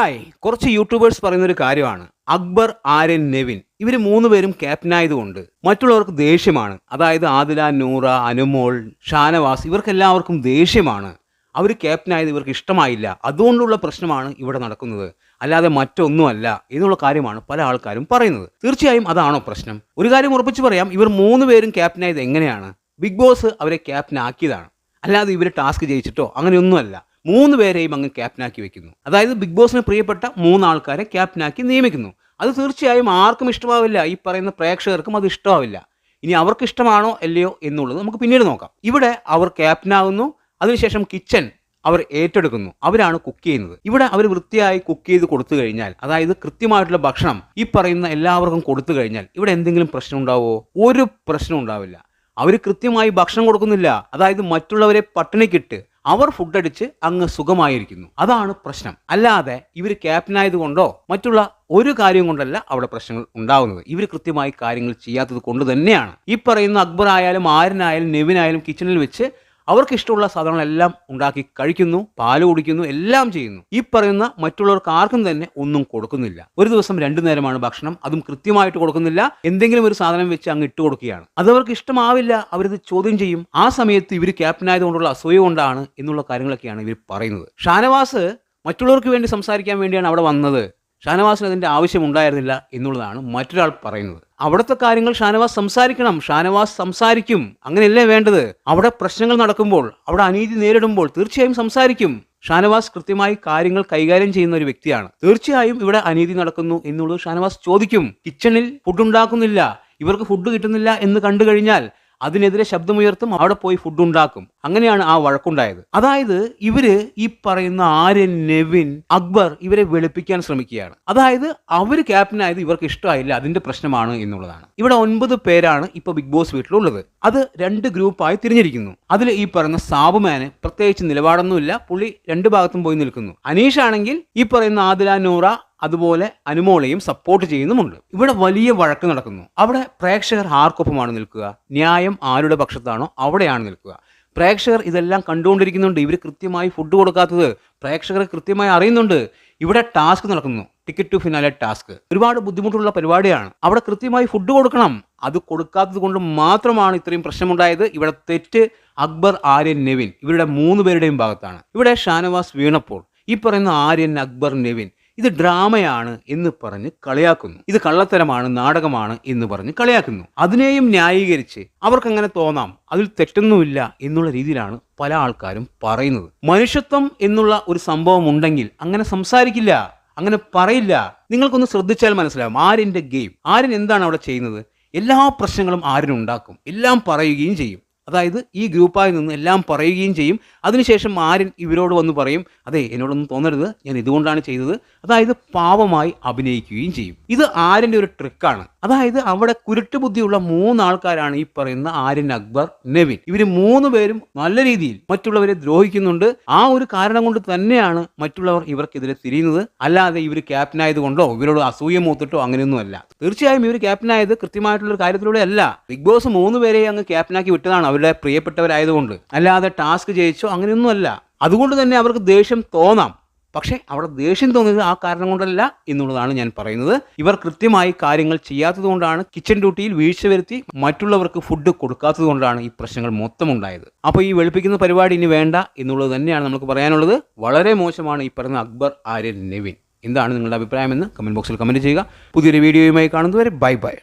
Hi കുറച്ച് YouTubers പറയുന്ന ഒരു കാര്യമാണ്. അക്ബർ ആര്യൻ നെവിൻ ഇവർ മൂന്ന് പേരും ക്യാപ്റ്റനായതുകൊണ്ട് മറ്റുള്ളവർക്ക് ദേഷ്യമാണ്. അതായത് ആദില നൂറ അനുമോൾ ഷാനവാസ് ഇവർക്കെല്ലാവർക്കും ദേഷ്യമാണ്. അവർ ക്യാപ്റ്റനായത് ഇവർക്ക് ഇഷ്ടമായില്ല. അതുകൊണ്ടുള്ള പ്രശ്നമാണ് ഇവിടെ നടക്കുന്നത്. അല്ലാതെ മറ്റൊന്നുമല്ല എന്നുള്ള കാര്യമാണ് പല ആൾക്കാരും പറയുന്നത്. തീർച്ചയായും അതാണോ പ്രശ്നം? ഒരു കാര്യം ഉറപ്പിച്ച് പറയാം. ഇവർ മൂന്ന് പേരും ക്യാപ്റ്റനായത് എങ്ങനെയാണ്? ബിഗ് ബോസ് അവരെ ക്യാപ്റ്റൻ ആക്കിയതാണ്. അല്ലാതെ ഇവർ ടാസ്ക് ജയിച്ചിട്ടോ അങ്ങനെയൊന്നുമല്ല. മൂന്ന് പേരെയും അങ്ങ് ക്യാപ്റ്റനാക്കി വെക്കുന്നു. അതായത് ബിഗ് ബോസിന് പ്രിയപ്പെട്ട മൂന്ന് ആൾക്കാരെ ക്യാപ്റ്റനാക്കി നിയമിക്കുന്നു. അത് തീർച്ചയായും ആർക്കും ഇഷ്ടമാവില്ല. ഈ പറയുന്ന പ്രേക്ഷകർക്കും അത് ഇഷ്ടമാവില്ല. ഇനി അവർക്ക് ഇഷ്ടമാണോ അല്ലയോ എന്നുള്ളത് നമുക്ക് പിന്നീട് നോക്കാം. ഇവിടെ അവർ ക്യാപ്റ്റനാകുന്നു. അതിനുശേഷം കിച്ചൺ അവർ ഏറ്റെടുക്കുന്നു. അവരാണ് കുക്ക് ചെയ്യുന്നത്. ഇവിടെ അവർ വൃത്തിയായി കുക്ക് ചെയ്ത് കൊടുത്തു കഴിഞ്ഞാൽ അതായത് കൃത്യമായിട്ടുള്ള ഭക്ഷണം ഈ പറയുന്ന എല്ലാവർക്കും കൊടുത്തു കഴിഞ്ഞാൽ ഇവിടെ എന്തെങ്കിലും പ്രശ്നം ഉണ്ടാവുമോ? ഒരു പ്രശ്നം ഉണ്ടാവില്ല. അവർ കൃത്യമായി ഭക്ഷണം കൊടുക്കുന്നില്ല. അതായത് മറ്റുള്ളവരെ പട്ടിണിക്കിട്ട് അവർ ഫുഡ് അടിച്ച് അങ്ങ് സുഖമായിരിക്കുന്നു. അതാണ് പ്രശ്നം. അല്ലാതെ ഇവർ ക്യാപ്റ്റനായത് കൊണ്ടോ മറ്റുള്ള ഒരു കാര്യം കൊണ്ടല്ല അവിടെ പ്രശ്നങ്ങൾ ഉണ്ടാകുന്നത് ഇവർ കൃത്യമായി കാര്യങ്ങൾ ചെയ്യാത്തത് കൊണ്ട് തന്നെയാണ്. ഈ പറയുന്ന അക്ബർ ആയാലും ആരനായാലും നെവിനായാലും കിച്ചണിൽ വെച്ച് അവർക്ക് ഇഷ്ടമുള്ള സാധനങ്ങളെല്ലാം ഉണ്ടാക്കി കഴിക്കുന്നു പാൽ കുടിക്കുന്നു എല്ലാം ചെയ്യുന്നു. ഈ പറയുന്ന മറ്റുള്ളവർക്ക് ആർക്കും തന്നെ ഒന്നും കൊടുക്കുന്നില്ല. ഒരു ദിവസം രണ്ടു നേരമാണ് ഭക്ഷണം അതും കൃത്യമായിട്ട് കൊടുക്കുന്നില്ല. എന്തെങ്കിലും ഒരു സാധനം വെച്ച് അങ്ങ് ഇട്ട് കൊടുക്കുകയാണ്. അത് അവർക്ക് ഇഷ്ടമാവില്ല അവരിത് ചോദ്യം ചെയ്യും. ആ സമയത്ത് ഇവർ ക്യാപ്റ്റനായതുകൊണ്ടുള്ള അസൂയ കൊണ്ടാണ് എന്നുള്ള കാര്യങ്ങളൊക്കെയാണ് ഇവർ പറയുന്നത്. ഷാനവാസ് മറ്റുള്ളവർക്ക് വേണ്ടി സംസാരിക്കാൻ വേണ്ടിയാണ് അവിടെ വന്നത്. ഷാനവാസിന് അതിന്റെ ആവശ്യമുണ്ടായിരുന്നില്ല എന്നുള്ളതാണ് മറ്റൊരാൾ പറയുന്നത്. അവിടുത്തെ കാര്യങ്ങൾ ഷാനവാസ് സംസാരിക്കണം. ഷാനവാസ് സംസാരിക്കും. അങ്ങനെയല്ലേ വേണ്ടത്? അവിടെ പ്രശ്നങ്ങൾ നടക്കുമ്പോൾ അവിടെ അനീതി നേരിടുമ്പോൾ തീർച്ചയായും സംസാരിക്കും. ഷാനവാസ് കൃത്യമായി കാര്യങ്ങൾ കൈകാര്യം ചെയ്യുന്ന ഒരു വ്യക്തിയാണ്. തീർച്ചയായും ഇവിടെ അനീതി നടക്കുന്നു എന്നുള്ളത് ഷാനവാസ് ചോദിക്കും. കിച്ചണിൽ ഫുഡ് ഉണ്ടാക്കുന്നില്ല. ഇവർക്ക് ഫുഡ് കിട്ടുന്നില്ല എന്ന് കണ്ടു കഴിഞ്ഞാൽ അതിനെതിരെ ശബ്ദമുയർത്തും അവിടെ പോയി ഫുഡ് ഉണ്ടാക്കും. അങ്ങനെയാണ് ആ വഴക്കുണ്ടായത്. അതായത് ഇവർ ഈ പറയുന്ന ആര്യൻ നെവിൻ അക്ബർ ഇവരെ വെളുപ്പിക്കാൻ ശ്രമിക്കുകയാണ്. അതായത് അവർ ക്യാപ്റ്റനായത് ഇവർക്ക് ഇഷ്ടമായില്ല അതിന്റെ പ്രശ്നമാണ് എന്നുള്ളതാണ്. ഇവിടെ ഒൻപത് പേരാണ് ഇപ്പൊ ബിഗ് ബോസ് വീട്ടിലുള്ളത്. അത് രണ്ട് ഗ്രൂപ്പായി തിരിഞ്ഞിരിക്കുന്നു. അതിൽ ഈ പറയുന്ന സാബുമാന് പ്രത്യേകിച്ച് നിലപാടൊന്നുമില്ല. പുള്ളി രണ്ട് ഭാഗത്തും പോയി നിൽക്കുന്നു. അനീഷ് ആണെങ്കിൽ ഈ പറയുന്ന ആദില നൂറ അതുപോലെ അനുമോളെയും സപ്പോർട്ട് ചെയ്യുന്നുമുണ്ട്. ഇവിടെ വലിയ വഴക്ക് നടക്കുന്നു. അവിടെ പ്രേക്ഷകർ ആർക്കൊപ്പമാണ് നിൽക്കുക? ന്യായം ആരുടെ പക്ഷത്താണോ അവിടെയാണ് നിൽക്കുക. പ്രേക്ഷകർ ഇതെല്ലാം കണ്ടുകൊണ്ടിരിക്കുന്നുണ്ട്. ഇവർ കൃത്യമായി ഫുഡ് കൊടുക്കാത്തത് പ്രേക്ഷകർ കൃത്യമായി അറിയുന്നുണ്ട്. ഇവിടെ ടാസ്ക് നടക്കുന്നു. ടിക്കറ്റ് ടു ഫിനാലെ ടാസ്ക് ഒരുപാട് ബുദ്ധിമുട്ടുള്ള പരിപാടിയാണ്. അവിടെ കൃത്യമായി ഫുഡ് കൊടുക്കണം. അത് കൊടുക്കാത്തത് കൊണ്ട് മാത്രമാണ് ഇത്രയും പ്രശ്നമുണ്ടായത്. ഇവിടെ തെറ്റ് അക്ബർ ആര്യൻ നെവിൻ. ഇവരുടെ മൂന്ന് പേരുടെയും ഭാഗത്താണ്. ഇവിടെ ഷാനവാസ് വീണപ്പോൾ ഈ പറയുന്ന ആര്യൻ അക്ബർ നെവിൻ ഇത് ഡ്രാമയാണ് എന്ന് പറഞ്ഞ് കളിയാക്കുന്നു. ഇത് കള്ളത്തരമാണ് നാടകമാണ് എന്ന് പറഞ്ഞ് കളിയാക്കുന്നു. അതിനെയും ന്യായീകരിച്ച് അവർക്കങ്ങനെ തോന്നാം. അതിൽ തെറ്റൊന്നുമില്ല എന്നുള്ള രീതിയിലാണ് പല ആൾക്കാരും പറയുന്നത്. മനുഷ്യത്വം എന്നുള്ള ഒരു സംഭവം ഉണ്ടെങ്കിൽ അങ്ങനെ സംസാരിക്കില്ല അങ്ങനെ പറയില്ല. നിങ്ങൾക്കൊന്ന് ശ്രദ്ധിച്ചാൽ മനസ്സിലാവും ആരിന്റെ ഗെയിം. ആര്യൻ എന്താണ് അവിടെ ചെയ്യുന്നത്? എല്ലാ പ്രശ്നങ്ങളും ആര്യനുണ്ടാക്കും. എല്ലാം പറയുകയും ചെയ്യും. അതായത് ഈ ഗ്രൂപ്പായി നിന്ന് എല്ലാം പറയുകയും ചെയ്യും. അതിനുശേഷം ആര്യൻ ഇവരോട് വന്ന് പറയും അതെ എന്നോടൊന്നും തോന്നരുത്. ഞാൻ ഇതുകൊണ്ടാണ് ചെയ്തത്. അതായത് പാവമായി അഭിനയിക്കുകയും ചെയ്യും. ഇത് ആര്യന്റെ ഒരു ട്രിക്കാണ്. അതായത് അവിടെ കുരുട്ട് ബുദ്ധിയുള്ള മൂന്നാൾക്കാരാണ് ഈ പറയുന്ന ആര്യൻ അക്ബർ നെവിൻ. ഇവർ മൂന്ന് പേരും നല്ല രീതിയിൽ മറ്റുള്ളവരെ ദ്രോഹിക്കുന്നുണ്ട്. ആ ഒരു കാരണം കൊണ്ട് തന്നെയാണ് മറ്റുള്ളവർ ഇവർക്കെതിരെ തിരിയുന്നത്. അല്ലാതെ ഇവർ ക്യാപ്റ്റൻ ആയതുകൊണ്ടോ ഇവരോട് അസൂയ മൂത്തിട്ടോ അങ്ങനെയൊന്നുമല്ല. തീർച്ചയായും ഇവർ ക്യാപ്റ്റനായത് കൃത്യമായിട്ടുള്ള ഒരു കാര്യത്തിലൂടെ അല്ല. ബിഗ് ബോസ് മൂന്ന് പേരെ അങ്ങ് ക്യാപ്റ്റനാക്കി വിട്ടതാണ് അവരുടെ പ്രിയപ്പെട്ടവരായതുകൊണ്ട്. അല്ലാതെ ടാസ്ക് ജയിച്ചോ അങ്ങനെയൊന്നുമല്ല. അതുകൊണ്ട് തന്നെ അവർക്ക് ദേഷ്യം തോന്നാം. പക്ഷേ അവിടെ ദേഷ്യം തോന്നിയത് ആ കാരണം കൊണ്ടല്ല എന്നുള്ളതാണ് ഞാൻ പറയുന്നത്. ഇവർ കൃത്യമായി കാര്യങ്ങൾ ചെയ്യാത്തത് കൊണ്ടാണ് കിച്ചൺ ഡ്യൂട്ടിയിൽ വീഴ്ച വരുത്തി മറ്റുള്ളവർക്ക് ഫുഡ് കൊടുക്കാത്തത് കൊണ്ടാണ് ഈ പ്രശ്നങ്ങൾ മൊത്തം ഉണ്ടായത് അപ്പോൾ ഈ വെളുപ്പിക്കുന്ന പരിപാടി ഇനി വേണ്ട എന്നുള്ളത് തന്നെയാണ് നമുക്ക് പറയാനുള്ളത്. വളരെ മോശമാണ് ഈ പറയുന്ന അക്ബർ ആര്യൻ നെവിൻ. എന്താണ് നിങ്ങളുടെ അഭിപ്രായമെന്ന് കമന്റ് ബോക്സിൽ കമന്റ് ചെയ്യുക. പുതിയൊരു വീഡിയോയുമായി കാണുന്നതുവരെ ബൈ ബൈ.